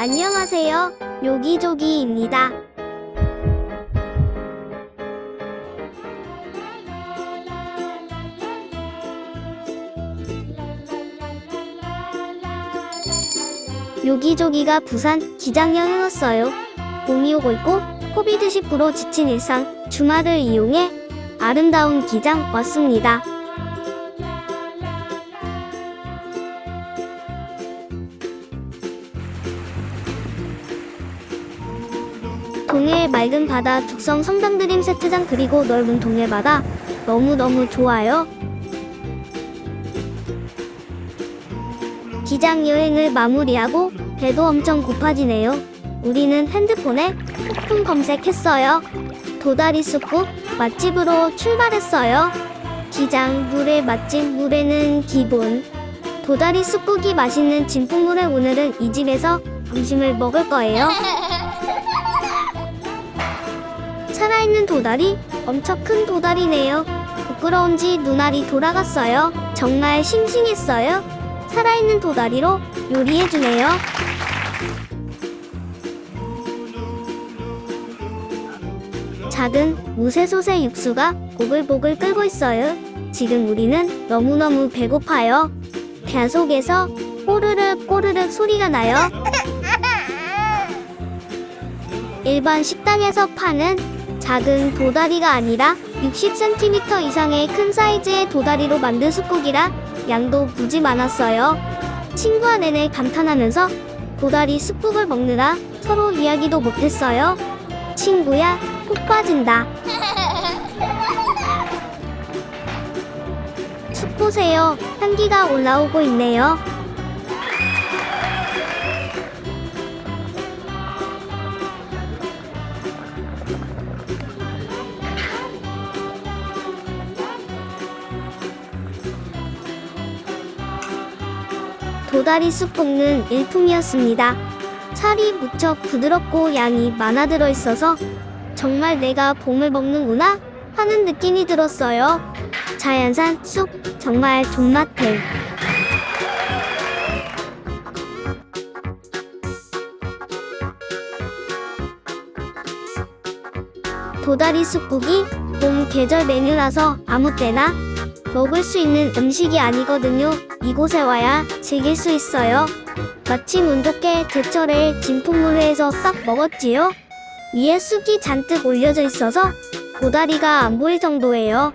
안녕하세요. 요기조기입니다. 요기조기가 부산 기장여행 왔어요. 봄이 오고 있고 코비드19로 지친 일상 주말을 이용해 아름다운 기장 왔습니다. 동해의 맑은 바다, 죽성 성당 드림 세트장 그리고 넓은 동해 바다 너무너무 좋아요. 기장 여행을 마무리하고 배도 엄청 고파지네요. 우리는 핸드폰에 폭풍 검색했어요. 도다리 쑥국 맛집으로 출발했어요. 기장 물회 맛집 물회는 기본. 도다리 쑥국이 맛있는 진풍물회 오늘은 이 집에서 점심을 먹을 거예요. 살아있는 도다리? 엄청 큰 도다리네요. 부끄러운지 눈알이 돌아갔어요. 정말 싱싱했어요. 살아있는 도다리로 요리해주네요. 작은 무쇠솥의 육수가 보글보글 끓고 있어요. 지금 우리는 너무너무 배고파요. 배 속에서 꼬르륵 꼬르륵 소리가 나요. 일반 식당에서 파는 작은 도다리가 아니라 60cm 이상의 큰 사이즈의 도다리로 만든 숯국이라 양도 무지 많았어요. 친구와 내내 감탄하면서 도다리 숯국을 먹느라 서로 이야기도 못했어요. 친구야, 푹 빠진다. 숯 보세요. 향기가 올라오고 있네요. 도다리 쑥 볶는 일품이었습니다. 살이 무척 부드럽고 양이 많아 들어 있어서 정말 내가 봄을 먹는구나 하는 느낌이 들었어요. 자연산 쑥 정말 존맛해. 도다리 쑥국이 봄 계절 메뉴라서 아무 때나 먹을 수 있는 음식이 아니거든요. 이곳에 와야 즐길 수 있어요. 마침 운 좋게 제철에 진풍물회에서 딱 먹었지요. 위에 쑥이 잔뜩 올려져 있어서 도다리가 안 보일 정도예요.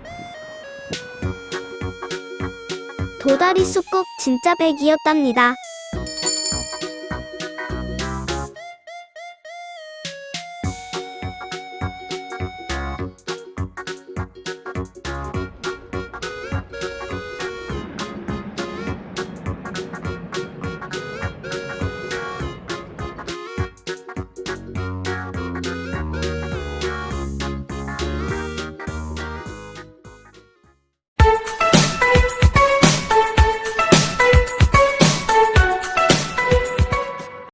도다리 쑥국 진짜 백이었답니다.